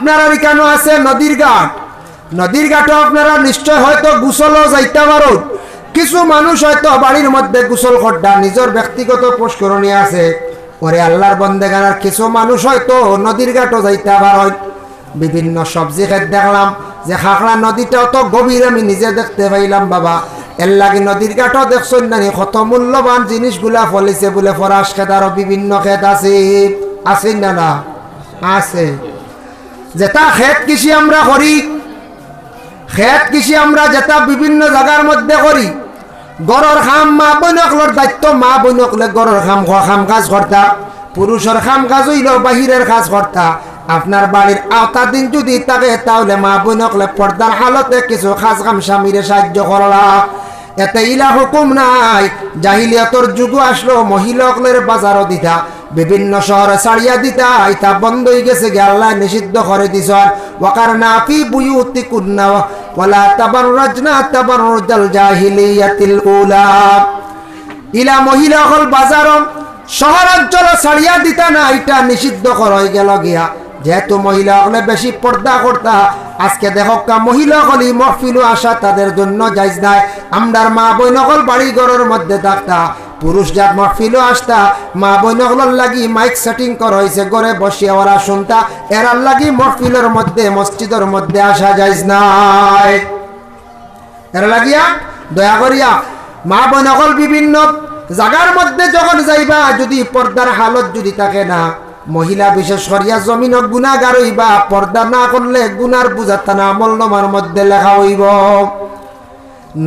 আপনারা কেন আছে নদীর ঘাট? নদীর ঘাটও আপনারা নিশ্চয় হয়তো গুসলও যাইতে পারো কিছু মানুষ হয়তো বাড়ির মধ্যে গুসল খড্ডা নিজের ব্যক্তিগত পুষ্করণী আছে। ওরে আল্লাহর বন্দেগানার কিছু মানুষ হয়তো নদীর ঘাটও যাইতে পারো বিভিন্ন সবজি খেত দেখলাম, যে খাকড়া নদীটা অত গভীর আমি নিজে দেখতে পাইলাম, বাবা। এর লাগে নদীর ঘাটও দেখছেন নানি, কত মূল্যবান জিনিসগুলা ফলিছে বলে ফরাস খেত আরও বিভিন্ন খেত আছে। আছে না না? আছে। যেটা খেত কৃষি আমরা করি খেত কৃষি আমরা যেটা বিভিন্ন জায়গার মধ্যে করি গড়র খাম মা বৈনকলর দায়িত্ব, মা বৈনকলে গড়র খাম খাম কাজ কর্তা পুরুষের খাম কাজ হইল বাহিরের কাজ কর্তা আপনার বাড়ির আওতা দিন যদি থাকে, তাহলে মা বৈনকলে পর্দার হালতে কিছু খাস খাম স্বামীরে সাহায্য করলা এতে ইলা হুকুম নাই জাহিলিয়াতর যুগ আসলো মহিলাকলের বাজারও দিতা বিভিন্ন শহরে ছাড়িয়া দিতা ইতা বন্ধ হয়ে গেছে গে নিষিদ্ধ করে দিছ ওয়াকার বুয়ুতি কুন্না ওয়ালা তাবাররাজনা তাবাররুজাল জাহিলিয়াতিল ইলা মহিলা হল বাজার শহরাঞ্চল ছাড়িয়া দিতা না এটা নিষিদ্ধ করা গেল গিয়া। যেহেতু মহিলা হলে বেশি পর্দা করতা, আজকে দেখক মহিলা হলি মহফিলু আসা তাদের জন্য যাইজ নাই। আমরার মা বই নকল বাড়ি ঘরের মধ্যে থাকতা পুরুষ যার মহফিলও আসতা, মা বই লাগি মাইক সেটিং করা হয়েছে ঘরে বসিয়া ওরা শুনতা। এরার লাগি মহফিলের মধ্যে, মসজিদের মধ্যে আসা যাইজ নাই। এর লাগিয়া, দয়া করিয়া, মা বোন বিভিন্ন জাগার মধ্যে যখন যাইবা, যদি পর্দার হালত যদি থাকে না, মহিলা বিশেষ করিয়া জমিন গুণাগার হইবা, পর্দা না করলে গুনার বুঝাতা না আমলনামার মধ্যে লেখা হইব।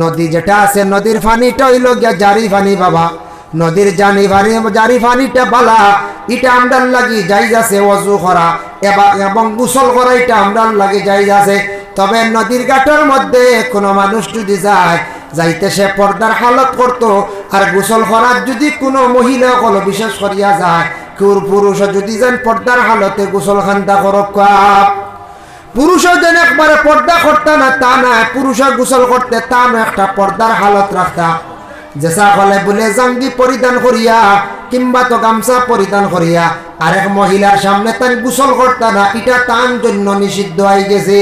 নদী যেটা আছে, নদীর পানিটা হইল গিয়া জারি ফানি বাবা নদীর জানি পানি জারি পানিটা বালা এটা আমরার লাগি যাই আছে অজু করা। এবা- গোসল করা এটা আমরার লাগি যাই আছে তবে নদীর ঘাটের মধ্যে কোনো মানুষ যদি যায়, যাইতে সে পর্দার হালত করতো। আর গোসল করার যদি কোনো মহিলা কোনো বিশেষ করিয়া যায় কেউ পুরুষ যদি যান পর্দার হালতে গোসল খান্তা করক পুরুষও যেন একবারে পর্দা করতে না, তা না পুরুষের গোসল করতে তা না একটা পর্দার হালত রাখতা। যেসা কলে বলে জাঙ্গি পরিধান করিয়া কিংবা তো গামছা পরিধান করিয়া আরেক মহিলার সামনে তান গোসল করতে না এটা তান জন্য নিষিদ্ধ হয়ে গেছে।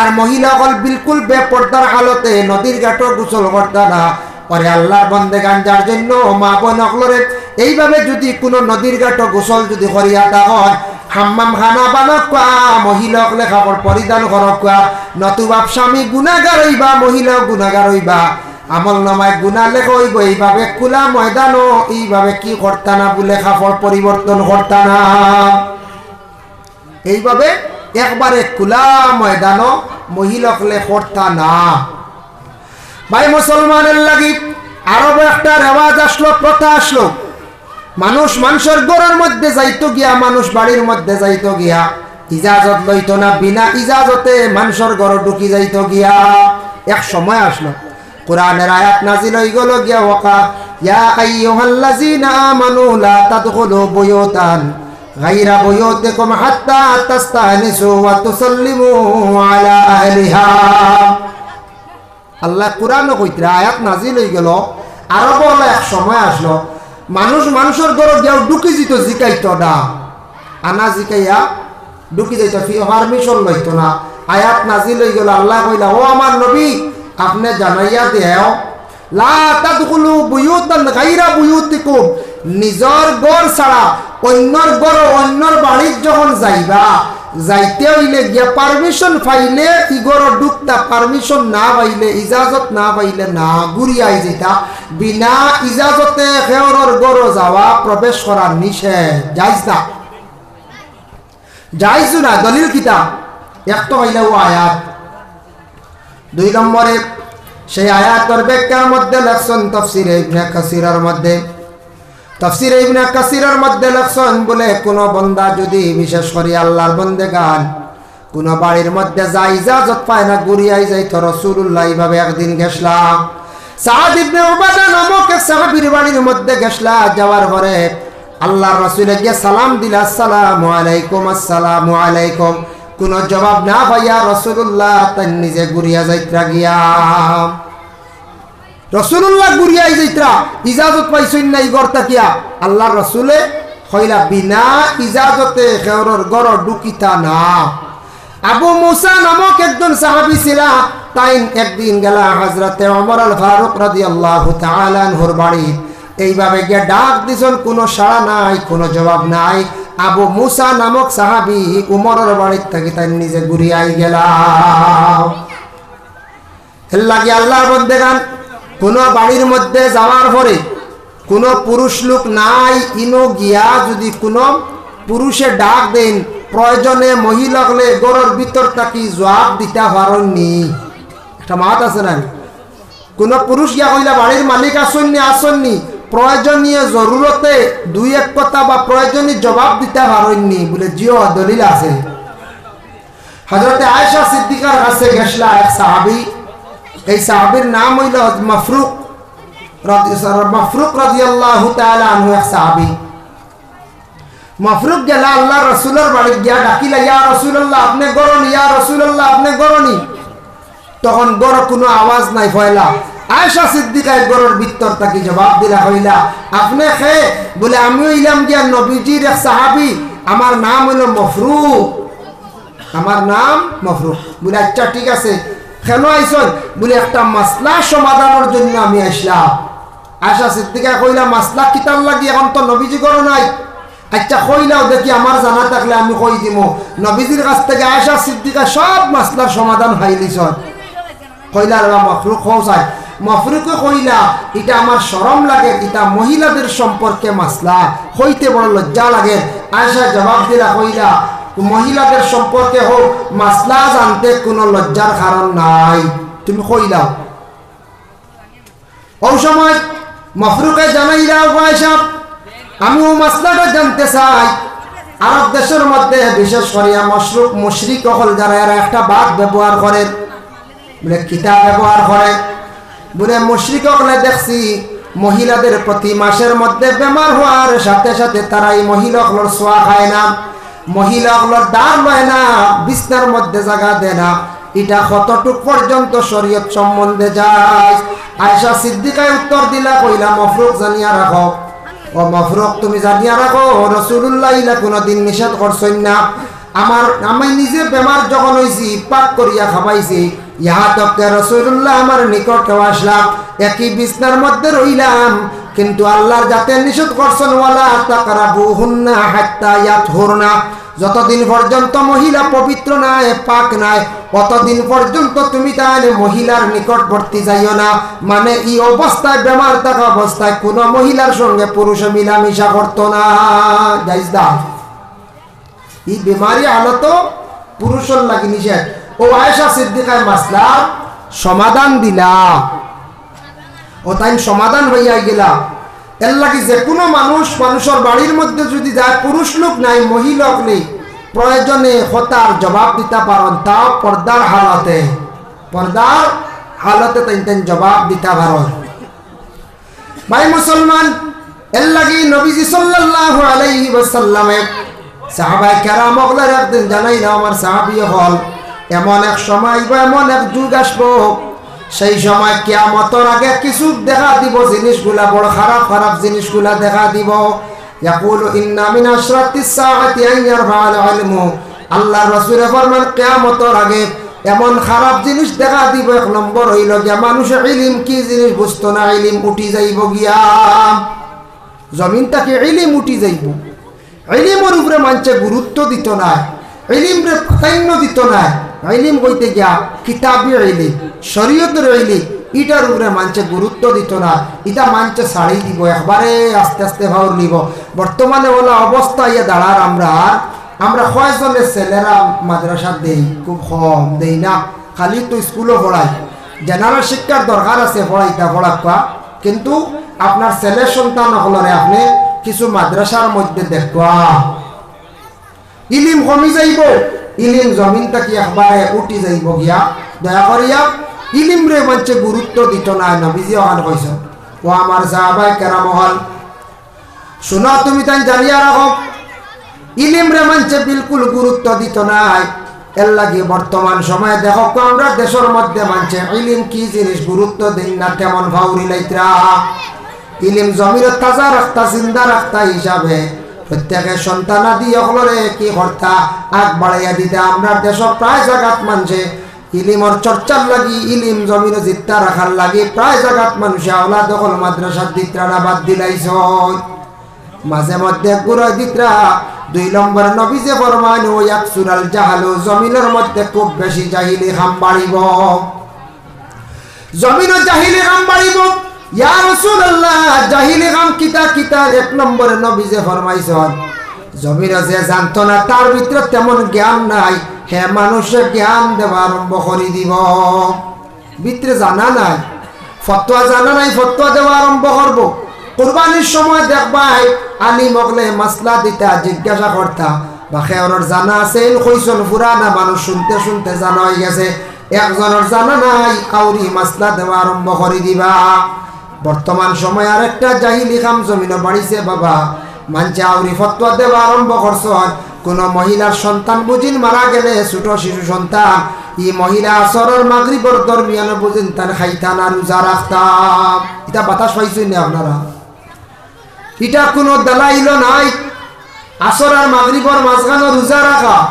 আর মহিলা হল বিলকুল বেপর্দার হালতে নদীর ঘাটও গোসল করতে না পরে আল্লাহর বন্দে গান যার জন্য মা বোন অকলরে এইভাবে যদি কোনো নদীর ঘাট গোসল যদি করিয়া হয় হাম্মাম খানা বানক কোয়া মহিলা অকলে খাবার পরিধান করক কোয়া নতুবা স্বামী গুণাগার হইবা মহিলা গুণাগার হইবা। আমল নামায় গুণা লেখ হইব এইভাবে খোলা ময়দানও এইভাবে কি করতা না বলে কাপড় পরিবর্তন করতা না। এইভাবে একবারে খোলা ময়দানও মহিলাকলে করতা না। ভাই, মুসলমানের লাগি আরব একটা রেওয়াজ আসলো, প্রথা আসলো। মানুষ মানুষের ঘরের মধ্যে যাইতো গিয়া, মানুষ বাড়ির মধ্যে যাইতো গিয়া, ইজাজত লইতো না, বিনা ইজাজতে মানুষের ঘর ঢুকি যাইতো গিয়া, এক সময় আসলো। কোরআনের আয়াত নাজিল হই গেল, গিয়া ওকা ইয়া আইয়ুহাল্লাযিনা আমানু লা তাদখুলু বুয়ুতান গায়রা বুয়ুতিকুম হাত্তা তাস্তানিসু ওয়া তুসাল্লিমু আলা আহলিহা। আল্লাহ কোরআন কইতরা, আয়াত নাজিল হয়ে গেল, আরও বলে এক সময় আসলো, মানুষ মানুষের ঘর গিয়াও ঢুকি যেত জিকাইতো না। আনা জিকাইয়া ঢুকি যাইতো ফি পারমিশন লইতো না। আয়াত নাজিল হয়ে গেল, আল্লাহ কইলা, ও আমার নবী আপনি জানাইয়া দেও নিজর ঘর ছাড়া অন্যর ঘর অন্যর বাড়ির যখন যাইবা যাইতে হইলে গিয়া পারমিশন পাইলে ইগর ঢুকতা পারমিশন না পাইলে ইজাজত না পাইলে না ঘুরিয়াই যেতা বিনা ইজাজতে খেয়রর গড় যাওয়া প্রবেশ করার নিষেধ যাইজ না যাইজু না দলিল কিতাব এক তো হইলে ও আয়াত দুই নম্বরে, সেই আয়াতর ব্যাখ্যার মধ্যে লেখছেন তফসির ইবনে কাসিরের মধ্যে। তফসির ইবনে কাসিরের মধ্যে লেখছেন, বলে কোনো বন্দা যদি বিশেষ করে আল্লাহর বন্দে গান কোন বাড়ির মধ্যে যা ইজাজত পায় না গুড়িয়াই যাই তো রসুল্লাহ এইভাবে একদিন গেছলাম সাদ ইবনে উবাদা নামক এক সাহাবীর বাড়ির মধ্যে গেছলা যাওয়ার পরে আল্লাহর রসুলে গিয়ে সালাম দিলা, আসসালামু আলাইকুম আসসালামু আলাইকুম। কোন জবাব না পাইয়া রসুল্লাহ তাই নিজে গুড়িয়া যাইত্রা গিয়া। রসুল্লাহ গুড়িয়াই যাইত্রা, ইজাজত পাইছই না ইগর তাকিয়া। আল্লাহ রসুলে হইলা বিনা ইজাজতে খেওরর গড় ডুকিতা না। আবু মুসা নামক একজন সাহাবি ছিল তাই একদিন গেলা হজরতে অমর আল ফারুক রাজি আল্লাহ তালানহুর বাড়ি। এইভাবে গিয়ে ডাক দিছেন, কোনো সাড়া নাই, কোনো জবাব নাই। আবু মুসা নামক সাহাবি উমরের বাড়ির থেকে তাই নিজে ঘুরিয়াই গেলাম লাগে আল্লাহর মধ্যে গান। কোনো বাড়ির মধ্যে যাওয়ার পরে কোনো পুরুষ লোক নাই, ইনো গিয়া যদি কোনো পুরুষে ডাক দেন, প্রয়োজনে মহিলা হলে গরুর ভিতর থাকি জবাব দিতে পারেননি একটা মাত আছে না? কোনো পুরুষ গিয়া কইলা, বাড়ির মালিক আসননি আসননি। প্রয়োজনীয় জরুরতে দুই এক কথা বা প্রয়োজনীয় জবাব দিতে পারেননি বলে জিও দলিল আছে। হজরতে আয়সা সিদ্দিকার কাছে গেছলা এক সাহাবি। এই সাহাবির নাম হইল মফরুক মফরুক রাদিয়াল্লাহু তাআলা আনহু এক সাহাবী। মফরুক গেলা, আল্লাহ রসুলের বাড়ি গিয়া ডাকিলা, ইয়া রসুল্লাহ আপনি গরনি ইয়া রসুল্লাহ আপনি গরনি তখন গড় কোনো আওয়াজ নাই, ফয়লা। আয়সা সিদ্দিকায় গড়ের ভিতর তাকে জবাব দিলা হইলা আপনি খে বলে, আমিও ইলাম গিয়া নবীজির এক সাহাবি। আমার নাম হইল মফরুক। আমার নাম মফরুক। বলে আচ্ছা ঠিক আছে। কেন আইসন বলে, একটা মাসলা সমাধানের জন্য আমি আসলাম আশা সিদ্দিকা কইলা, মাসলা কিতার লাগি? এখন তো নবীজি করো নাই। আচ্ছা কইলাও দেখি, আমার জানা থাকলে আমি কই দিব নবীজির কাছ থেকে আশা সিদ্দিকা সব মাসলার সমাধান হাইলিছ কইলা রা মফরুক হও চাই মফরুকে কইলা, এটা আমার শরম লাগে, এটা মহিলাদের সম্পর্কে মাসলা, হইতে বড় লজ্জা লাগে। আয়সা জবাব দিলা, কইলা, মহিলাদের সম্পর্কে হোক, মাসলা জানতে কোনো লজ্জার কারণ নাই। তুমি কইলাও ও সময় মফরুকে জানাইলাও পয়সা আমি ও মাসলাটা জানতে চাই। আরব দেশের মধ্যে, বিশেষ করিয়া মশরুক, মুশরিক হল যারা এরা একটা বাদ ব্যবহার করে বলে কিতাব ব্যবহার করে। বলে মুশরিক দেখছি মহিলাদের প্রতি মাসের মধ্যে বেমার হওয়ার সাথে সাথে তারা এই মহিলাগুলোর সোয়া খায় না। মহিলাগুলোর দাঁড় লয় না, বিছনার মধ্যে জায়গা দেয় না। এটা কতটুক পর্যন্ত শরীয়ত সম্বন্ধে যায়? আয়সা সিদ্দিকায় উত্তর দিলা, কইলা, মফরুক জানিয়া রাখো। ও মফরুক, তুমি জানিয়া রাখো রসুল্লাহ ইলা কোনোদিন নিষেধ করছেন না। আমার, আমি নিজে বেমার যখন হয়েছি পাক করিয়া খাবাইছি। আমার আসলাম, একই বিছনার মধ্যে রইলাম। কিন্তু আল্লাহর যাতে নিষেধ করছেন যতদিন পর্যন্ত মহিলা পবিত্র নাই, পাক নাই, অতদিন পর্যন্ত তুমি তাহলে মহিলার নিকটবর্তী যাইও না। মানে এই অবস্থায়, বেমার থাকা অবস্থায় কোনো মহিলার সঙ্গে পুরুষ মিলামিশা করতো না। যাইস দা এই বেমারি আলত পুরুষের লাগি নিষেধ। ও আয়েশা সিদ্দিকায় মাসলা, সমাধান দিলা। ও তাই সমাধান হইয়া গেলা। এর লাগি যে কোনো মানুষ মানুষের বাড়ির মধ্যে যদি যায়, পুরুষ লোক নাই মহিলা নেই, প্রয়োজনে হতার জবাব দিতে পারেন, তাও পর্দার হালতে। পর্দার হালতে তাই তাই জবাব দিতে পারেন। ভাই মুসলমান, এর লাগি নবীজি সাল্লাল্লাহু আলাইহি ওয়াসাল্লামে সাহাবাই কেরাম একদিন জানাই না আমার সাহাবি হল এমন এক সময় বা এমন এক যুগ আসব, সেই সময় কেয়ামতর আগে কিছু দেখা দিব, জিনিসগুলা বড় খারাপ খারাপ জিনিসগুলা দেখা দিব। ইয়াকুল ইন্না মিন আশরাতিস সাআতি আন ইয়ারফা'আল ইলমু আল্লাহ রাসূল ফরমান, কিয়ামতর আগে এমন খারাপ জিনিস দেখা দিব, এক নম্বর হইল গিয়া মানুষ ইলিম, কি জিনিস বুঝতো না, ইলিম উঠি যাইব গিয়া। জমিনটাকে ইলিম উঠি যাইব। ইলিমের উপরে মানুষে গুরুত্ব দিত না, ইলিমরে প্রাধান্য দিত না। ইলিম কইতে গিয়া কিতাবি ইলিম শরীয়তের ইলিম ইটার উপরে মানুষে গুরুত্ব দিত না। ইটা মানুষে ছাড়ি দিব, একবারে আস্তে আস্তে ভাবর নিব। বর্তমানে ওলা অবস্থা ইয়ে দাঁড়ার আমরা। আমরা কয়জনের ছেলেরা মাদ্রাসা দেই? খুব কম, দেই না। খালি তো স্কুলও পড়াই জেনারেল শিক্ষার দরকার আছে পড়াইতা পড়াকা কিন্তু আপনার ছেলে সন্তান হলরে আপনি কিছু মাদ্রাসার মধ্যে দেখবা। ইলিম কমি যাইব। ইলিম জমিন থাকি একবারে উঠি যাইব গিয়া, দয়া করিয়া ইলিম রে মানছে গুরুত্ব দিত না, নবীজি অহান কইস ও আমার সাহাবাই কেরাম হল। শোনা তুমি তাই জানিয়া রাখো ইলিম রে মানছে বিলকুল গুরুত্ব দিত নাই। এর লাগে বর্তমান সময়ে দেখো, আমরা দেশের মধ্যে মানছে ইলিম কি জিনিস গুরুত্ব দিন না কেমন ভাউরি লাইত্রা। ইলিম জমির তাজা রাখতা জিন্দা রাখতা হিসাবে প্রত্যেকে সন্তানাদি অকলরে কি কর্তা আগ বাড়াইয়া দিতে আমরা দেশ প্রায় জাগাত মানছে। ইলিমর চর্চার লাগি, ইলিম জমিন জিত্তা রাখার লাগি, প্রায় জাগাত মানুষে আওলা দখল মাদ্রাসার দিত্রানা বাদ দিলাইছ। মাঝে মধ্যে গুরয় দিত্রা। দুই নম্বর নবী যে ফরমান ও এক সুরাল জাহালু, জমিনের মধ্যে খুব বেশি জাহিলি খাম বাড়িব। জমিন জাহিলি খাম বাড়িব। ইয়া রাসূলুল্লাহ, জাহিলি খাম কিতা কিতা, এক নম্বর নবী যে ফরমাইছেন, জমিন যে জানতো না, তার তেমন জ্ঞান নাই, হে মানুষে জ্ঞান আরম্ভ দিব। ভিতরে জানা নাই, ফতোয়া জানা নাই, ফতোয়া দেওয়া আরম্ভ করব। কোরবানির সময় দেখবাই আলি মগলে মাসলা দিতা, জিজ্ঞাসা করতা, বা খেয়রের জানা আছে কইসন ফুরানা মানুষ শুনতে শুনতে জানা হয়ে গেছে, একজনের জানা নাই কাউরি মাসলা দেওয়া আরম্ভ করে দিবা। বর্তমান সময় আরেকটা জাহিলি খাম জমিন বাড়িছে বাবা। মানছে আউরি ফতোয়া দেওয়া আরম্ভ করছ। কোন মহিলার সন্তান বুঝিন মারা গেলে, ছোট শিশু সন্তান। ই মহিলা আসরের মাগরিবর দরমিয়ান বুঝিন তার খাইতান আর রোজা রাখতাম। এটা বাতাস পাইছেন না আপনারা? এটা কোনো দালাইল নাই। আসর আর মাগরিবর মাঝখানে রোজা রাখা।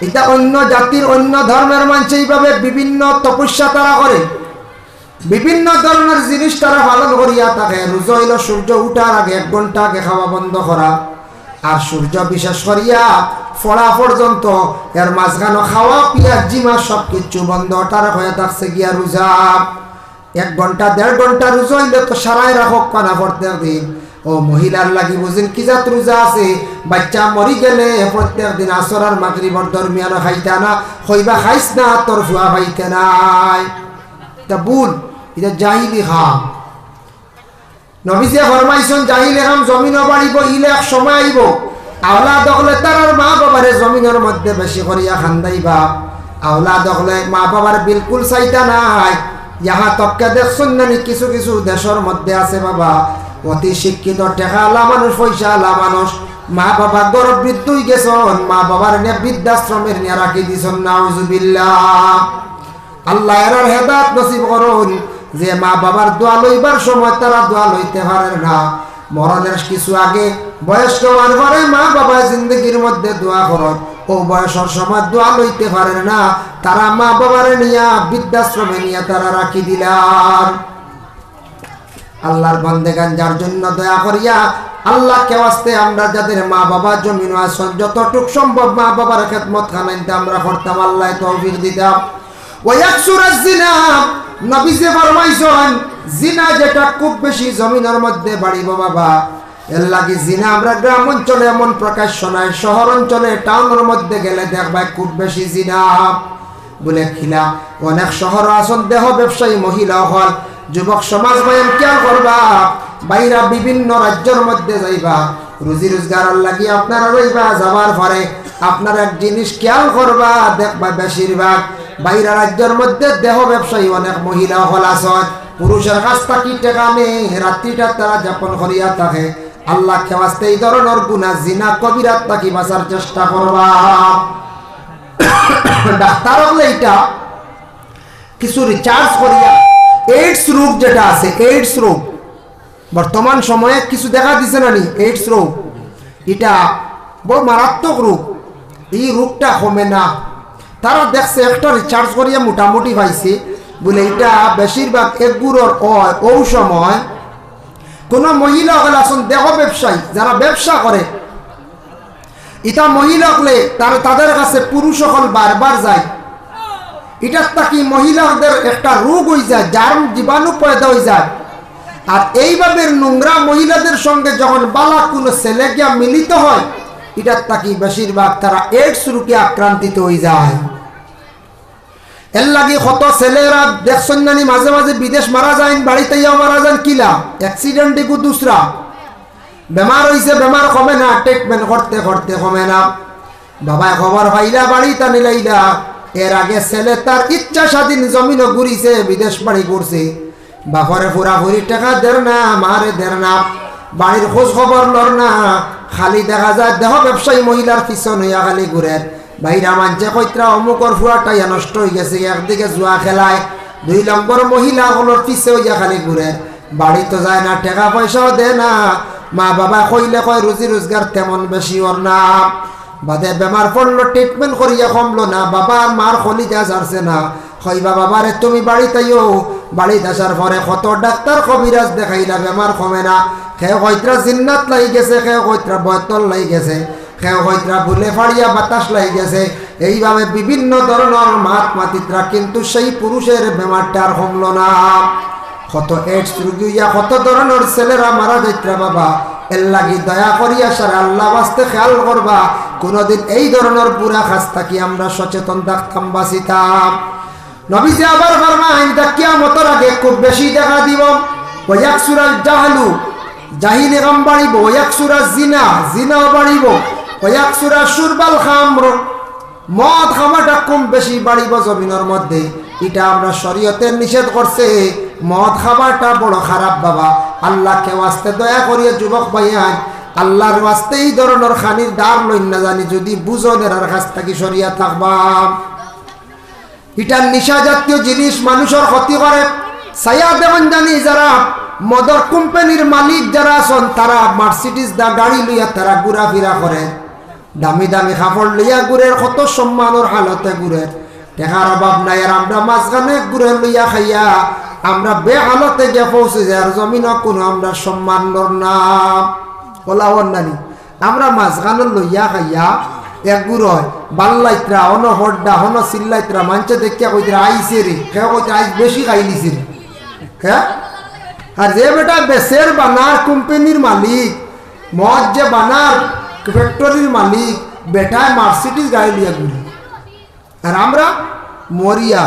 এটা অন্য জাতির, অন্য ধর্মের মানুষ এইভাবে বিভিন্ন তপস্যা তারা করে। বিভিন্ন ধরনের জিনিস তারা পালন করিয়া থাকে। রোজা হইল সূর্য উঠার আগে এক ঘণ্টা আগে খাওয়া বন্ধ করা। আর সূর্য বিশেষ করিয়া ফড়া পর্যন্ত, এর মাঝখানে খাওয়া, পিয়াজ, জিমা সব কিছু বন্ধ। তারা হয়ে থাকছে গিয়া রোজা। এক ঘণ্টা, দেড় ঘণ্টা রোজা হইলে তো সারাই রাখক কানা প্রত্যেক দিন। ও মহিলার লাগি বুঝেন কি জাত রোজা আছে? বাচ্চা মরি গেলে প্রত্যেক দিন আসর আর মাগরিবর দরমিয়ান খাইতা না, হইবা খাইস না, তোর ফুয়া খাইতে নাই। এটা ভুল এটা জাহিলি খাম। নবীজে ফরমাইছন, জাহিলে খাম, জমিন বাড়িব, ইলে এক সময় আইব। আওলা দখলে তার মা বাবারে জমিনের মধ্যে বেশি করিয়া খান্দাইবা। আওলা দখলে মা বাবার বিলকুল চাইতা নাই ইহা তককে দেখছেন নানি, কিছু কিছু দেশের মধ্যে আছে বাবা। অতি শিক্ষিত টেকা আলা মানুষ পয়সা আলা মানুষ। মা বাবা গরব বৃদ্ধই গেছন, মা বাবার নে বৃদ্ধাশ্রমের নিয়ে রাখি দিছন, নাউজুবিল্লাহ। আল্লাহ এর হেদাত নসিব করুন। যে মা বাবার দোয়া লইবার সময় তারা দোয়া লইতে পারে না। মরণের কিছু আগে বয়স্ক হওয়ার পরে মা বাবা জিন্দগির মধ্যে দোয়া করত। ও বয়সের সময় দোয়া লইতে পারে না। তারা মা বাবারে নিয়া বৃদ্ধাশ্রমে নিয়ে তারা রাখি দিলাম। আল্লাহর বন্দেগান যার জন্য দয়া করিয়া আল্লাহ কেওয়াস্তে আমরা যাদের মা বাবা জমিন আসন যতটুক সম্ভব মা বাবার খেদমত খানাইতে আমরা করতাম। আল্লাহ তৌফিক দিতাম। ওয়াকসুর জিনা নবী যে ফরমাইছেন, জিনা যেটা খুব বেশি জমিনের মধ্যে বাড়িব বাবা, এর লাগি জিনা আমরা গ্রাম অঞ্চলে এমন প্রকাশ্য নাই, শহর অঞ্চলে টাউনের মধ্যে গেলে দেখবা খুব বেশি জিনা। বলে, খিলা, অনেক শহর আসন দেহ ব্যবসায়ী, মহিলা, হল, যুবক সমাজ, বয়ান খেয়াল করবা? বাইরা বিভিন্ন রাজ্যের মধ্যে যাইবা, রুজি রোজগার লাগি আপনারা রইবা, যাবার পরে আপনার এক জিনিস খেয়াল করবা, দেখবা বেশিরভাগ বাইরা রাজ্যের মধ্যে দেহ ব্যবসায়ী অনেক মহিলা হল আসন পুরুষের কাছ থাকি টেকা নেই রাত্রিটা তারা যাপন করিয়া থাকে। আল্লাহ খেওয়াস্তে এই ধরনের গুণা, জিনা, কবিরাত তাকি বাঁচার চেষ্টা করবা? ডাক্তার হলে এটা কিছু রিচার্জ করিয়া এইডস রোগ যেটা আছে এইডস রোগ। বর্তমান সময়ে কিছু দেখা দিছে না নি? এইডস রোগ। এটা বড় মারাত্মক রোগ। এই রোগটা কমে না। তারা দেখছে একটা রিচার্জ করিয়া মোটামুটি পাইছে। বলে এটা বেশিরভাগ একগুড়োর হয় ও সময় কোন মহিলা হলে আসুন, দেহ ব্যবসায়ী, যারা ব্যবসা করে। এটা মহিলা হলে তারা, তাদের কাছে পুরুষ সকল বারবার যায়। এটার তাকি মহিলাদের একটা রোগ হয়ে যায়, যার জীবাণু পয়দা হয়ে যায়। আর এইভাবে নোংরা মহিলাদের সঙ্গে যখন বালা কোনো ছেলে গিয়া মিলিত হয় এটার তাকি বেশিরভাগ তারা এইডস রোগে আক্রান্তিত হয়ে যায়। এর লাগে কত ছেলেরা, দেখছেন নানি মাঝে মাঝে বিদেশ মারা যায় বাড়িতে মারা যান কিলা অ্যাক্সিডেন্ট একু দুসরা। বেমার হয়েছে বেমার কমে না ট্রিটমেন্ট করতে করতে কমে না। বাবায় খবর পাইলা বাড়ি টানি লাইলা এর আগে ছেলে তার ইচ্ছা স্বাধীন জমিনও ঘুরিছে, বিদেশ বাড়ি করছে বাপরে, ফুরাফুরি টাকা দের না, মারে দের না। বাড়ির খোঁজ খবর লর না। খালি দেখা যায় দেহ ব্যবসায়ী মহিলার পিছন হইয়া খালি ঘুরে বাইরা মানছে কইত্রা অমুকর ফুয়াটাইয়া নষ্ট হয়ে গেছে, একদিকে জুয়া খেলায়, দুই নম্বর মহিলা হলোর পিছে হইয়া খালি ঘুরে। বাড়ি তো যায় না, টাকা পয়সাও দেয় না। মা বাবা কইলে কয় রুজি রোজগার তেমন বেশি ওর না। বাদে বেমার পড়ল ট্রিটমেন্ট করিয়া কমলো না। বাবা মার খলিজা ছাড়ছে না। কইবা বাবারে তুমি বাড়িতেও বাড়িতে আসার পরে কত ডাক্তার কবিরাজ দেখাইলা বেমার কমে না। খেয়ে কইত্রা জিন্নাত লাই গেছে খেয়ে কইত্রা বয়তল লাই গেছে খেয়ে কইত্রা ভুলে ফাড়িয়া বাতাস লাই গেছে। এইভাবে বিভিন্ন ধরনের মাত মাতিত্রা কিন্তু সেই পুরুষের বেমারটা আর কমলো না। কত এইডস রুগী ইয়া কত ধরনের ছেলেরা মারা যাইত্রা বাবা, এর লাগি দয়া করিয়া সারা আল্লাহ বাস্তে খেয়াল করবা, কোনোদিন এই ধরনের বুড়া খাস থাকি আমরা সচেতন থাকতাম, বাঁচিতাম। নবীজি আবার ফরমাইন, তা কিয়ামতের আগে খুব বেশি দেখা দিব। ওয়াক সুরাল জাহালু জাহিলি কাম বাড়িব ওয়াক সুরা জিনা জিনাও বাড়িব ওয়াক সুরা সুরবাল খামর। মদ খামাটা কম বেশি বাড়িব জমিনের মধ্যে। এটা আমরা শরীয়তের নিষেধ করছে। মদ খাবারটা বড় খারাপ বাবা। আল্লাহকে ওয়াস্তে দয়া করিয়া যুবক ভাইয়ান আল্লাহর ওয়াস্তে এই ধরনের খানির দ্বার লইন না জানি, যদি বুঝনের আর কাছ থাকি সরিয়া থাকবা এটা নিশা জাতীয় জিনিস, মানুষের ক্ষতি করে। সায়া দেবন জানি যারা মদর কোম্পানির মালিক যারা আছেন, তারা মার্সিডিস দা গাড়ি লইয়া তারা ঘুরাফিরা করে। দামি দামি কাপড় লইয়া ঘুরের কত সম্মানের হালতে ঘুরে। টেকার অভাব নাই আর আমরা মাঝখানে ঘুরে লইয়া খাইয়া, আমরা বে হালতে গিয়ে পৌঁছে যাই, আর জমিন কোনো আমরা সম্মান না। ওলা নানি, আমরা মাঝখানে লইয়া খাইয়া, এক গুড় হয় বাল্লাইত্রা অন হড্ডা, হন চিল্লাইত্রা মাঞ্চে দেখিয়া কইত্রা আইসে রে কে কইত্রা আইস বেশি খাই নিছে রে। হ্যাঁ আর যে বেটা বেসের বানার কোম্পানির মালিক, মদ যে বানার ফ্যাক্টরির মালিক, বেটায় মার্সিডিস গাড়ি দিয়ে ঘুরি। আর আমরা মরিয়া।